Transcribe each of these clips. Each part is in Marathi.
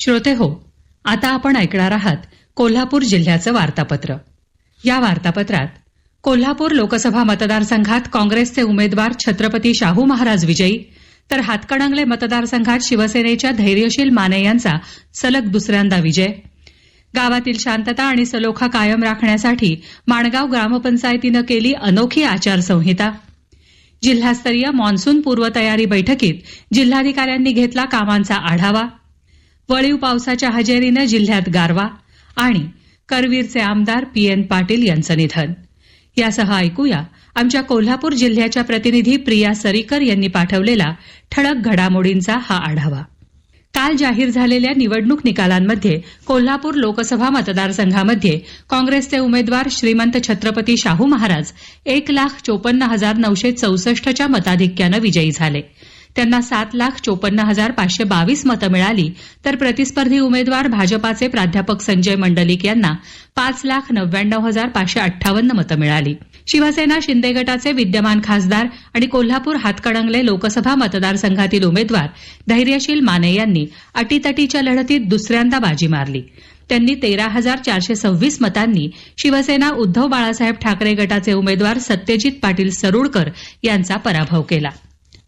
श्रोते हो आता आपण ऐकणार आहात कोल्हापूर जिल्ह्याचं वार्तापत्र. या वार्तापत्रात कोल्हापूर लोकसभा मतदारसंघात काँग्रेसचे उमेदवार छत्रपती शाहू महाराज विजयी तर हातकणंगले मतदारसंघात शिवसेनेच्या धैर्यशील माने यांचा सलग दुसऱ्यांदा विजय. गावातील शांतता आणि सलोखा कायम राखण्यासाठी माणगाव ग्रामपंचायतीनं केली अनोखी आचारसंहिता. जिल्हास्तरीय मान्सून पूर्वतयारी बैठकीत जिल्हाधिकाऱ्यांनी घेतला कामांचा आढावा. वळीव पावसाच्या हजेरीनं जिल्ह्यात गारवा आणि करवीरचे आमदार पी एन पाटील यांचं निधन. यासह ऐकूया आमच्या कोल्हापूर जिल्ह्याच्या प्रतिनिधी प्रिया सरीकर यांनी पाठवलेला ठळक घडामोडींचा हा आढावा. काल जाहीर झालेल्या निवडणूक निकालांमध्ये कोल्हापूर लोकसभा मतदारसंघामध्ये काँग्रेसचे उमेदवार श्रीमंत छत्रपती शाहू महाराज एक लाख चोपन्न हजार नऊशे चौसष्टच्या मताधिक्यानं विजयी झाले. त्यांना सात लाख चोपन्न हजार पाचशे बावीस मतं मिळाली. तर प्रतिस्पर्धी उमेदवार भाजपाचे प्राध्यापक संजय मंडलिक यांना पाच लाख नव्याण्णव हजार पाचशे अठ्ठावन्न मतं मिळाली. शिवसेना शिंदे गटाचे विद्यमान खासदार आणि कोल्हापूर हातकणंगले लोकसभा मतदारसंघातील उमेदवार धैर्यशील माने यांनी अटीतटीच्या लढतीत दुसऱ्यांदा बाजी मारली. त्यांनी तेरा हजार चारशे सव्वीस मतांनी शिवसेना उद्धव बाळासाहेब ठाकरे गटाचे उमेदवार सत्यजित पाटील सरुडकर यांचा पराभव केला.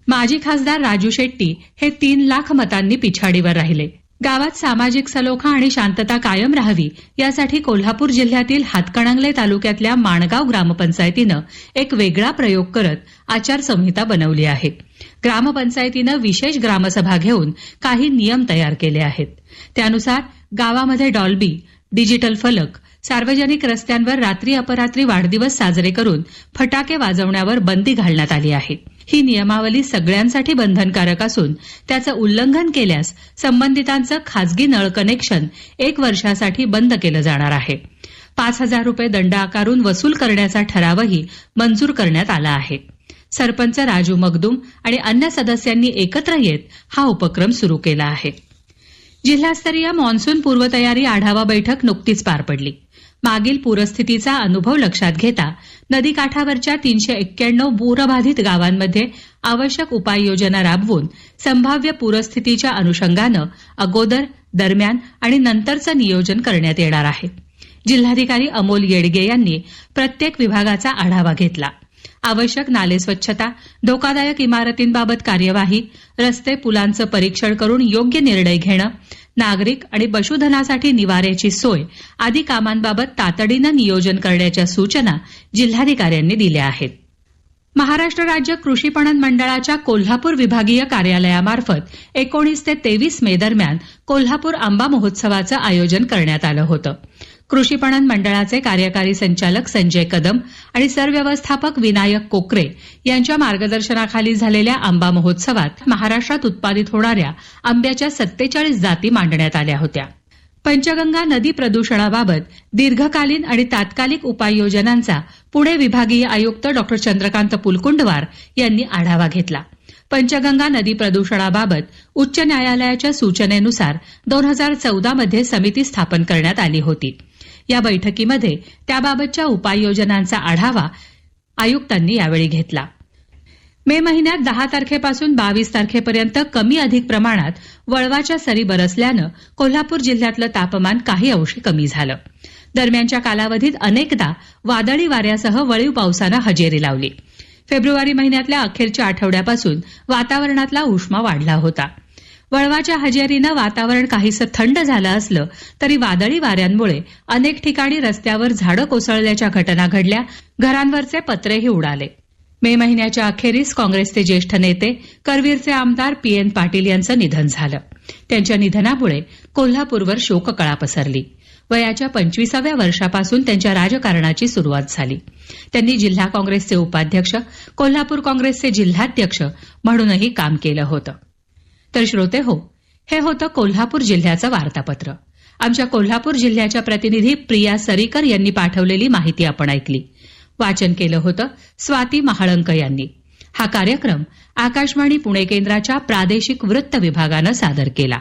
माजी खासदार राजू शेट्टी हे तीन लाख मतांनी पिछाडीवर राहिले. गावात सामाजिक सलोखा आणि शांतता कायम राहावी यासाठी कोल्हापूर जिल्ह्यातील हातकणंगले तालुक्यातल्या माणगाव ग्रामपंचायतीनं एक वेगळा प्रयोग करत आचारसंहिता बनवली आहे. ग्रामपंचायतीनं विशेष ग्रामसभा घेऊन काही नियम तयार केले आहेत. त्यानुसार गावामध्ये डॉल्बी डिजिटल फलक. सार्वजनिक रस्त्यांवर रात्री अपरात्री वाढदिवस साजरे करून फटाके वाजवण्यावर बंदी घालण्यात आली आहे. ही नियमावली सगळ्यांसाठी बंधनकारक असून त्याचं उल्लंघन केल्यास संबंधितांचं खासगी नळ कनेक्शन एक वर्षासाठी बंद केलं जाणार आहे. पाच हजार रुपये दंड आकारून वसूल करण्याचा ठरावही मंजूर करण्यात आला आहे. सरपंच राजू मगदूम आणि अन्य सदस्यांनी एकत्र येत हा उपक्रम सुरू केला आहे. जिल्हास्तरीय मान्सून पूर्वतयारी आढावा बैठक नुकतीच पार पडली. मागील पूरस्थितीचा अनुभव लक्षात घेता नदीकाठावरच्या तीनशे एक्क्याण्णव पूरबाधित गावांमध्ये आवश्यक उपाययोजना राबवून संभाव्य पूरस्थितीच्या अनुषंगानं अगोदर दरम्यान आणि नंतरचं नियोजन करण्यात येणार आहे. जिल्हाधिकारी अमोल येडगे यांनी प्रत्येक विभागाचा आढावा घेतला. आवश्यक नाले स्वच्छता धोकादायक इमारतींबाबत कार्यवाही रस्ते पुलांचं परीक्षण करून योग्य निर्णय घेणं नागरिक आणि पशुधनासाठी निवाऱ्याची सोय आदी कामांबाबत तातडीनं नियोजन करण्याच्या सूचना जिल्हाधिकाऱ्यांनी दिल्या आहेत. महाराष्ट्र राज्य कृषी पणन मंडळाच्या कोल्हापूर विभागीय कार्यालयामार्फत एकोणीस ते तेवीस मे दरम्यान कोल्हापूर आंबा महोत्सवाचं आयोजन करण्यात आलं होतं. कृषी पणन मंडळाचे कार्यकारी संचालक संजय कदम आणि सरव्यवस्थापक विनायक कोकरे यांच्या मार्गदर्शनाखाली झालेल्या आंबा महोत्सवात महाराष्ट्रात उत्पादित होणाऱ्या आंब्याच्या सत्तेचाळीस जाती मांडण्यात आल्या होत्या. पंचगंगा नदी प्रदूषणाबाबत दीर्घकालीन आणि तात्कालिक उपाययोजनांचा पुणे विभागीय आयुक्त डॉ. चंद्रकांत पुलकुंडवार यांनी आढावा घेतला. पंचगंगा नदी प्रदूषणाबाबत उच्च न्यायालयाच्या सूचनेनुसार दोन हजार चौदा मध्ये समिती स्थापन करण्यात आली होती. या बैठकीमध्ये त्याबाबतच्या उपाययोजनांचा आढावा आयुक्तांनी यावेळी घेतला. मे महिन्यात दहा तारखेपासून बावीस तारखेपर्यंत कमी अधिक प्रमाणात वळवाच्या सरी बरसल्यानं कोल्हापूर जिल्ह्यातलं तापमान काही अंशी कमी झालं. दरम्यानच्या कालावधीत अनेकदा वादळी वाऱ्यासह वळीव पावसानं हजेरी लावली. फेब्रुवारी महिन्यातल्या अखेरच्या आठवड्यापासून वातावरणातला उष्मा वाढला होता. वळवाच्या हजेरीनं वातावरण काहीसं थंड झालं असलं तरी वादळी वाऱ्यांमुळे अनेक ठिकाणी रस्त्यावर झाडं कोसळल्याच्या घटना घडल्या. घरांवरचे पत्रेही उडाले. मे महिन्याच्या अखेरीस काँग्रेसचे ज्येष्ठ नेते करवीरचे आमदार पी एन पाटील यांचं निधन झालं. त्यांच्या निधनामुळे कोल्हापूरवर शोककळा पसरली. वयाच्या पंचवीसाव्या वर्षापासून त्यांच्या राजकारणाची सुरुवात झाली. त्यांनी जिल्हा काँग्रेसचे उपाध्यक्ष कोल्हापूर काँग्रेसचे जिल्हाध्यक्ष म्हणूनही काम केलं होतं. तर श्रोते हो हे होतं कोल्हापूर जिल्ह्याचं वार्तापत्र. आमच्या कोल्हापूर जिल्ह्याच्या प्रतिनिधी प्रिया सरीकर यांनी पाठवलेली माहिती आपण ऐकली. वाचन केलं होतं स्वाती महाळंक यांनी. हा कार्यक्रम आकाशवाणी पुणे केंद्राच्या प्रादेशिक वृत्त विभागानं सादर केला.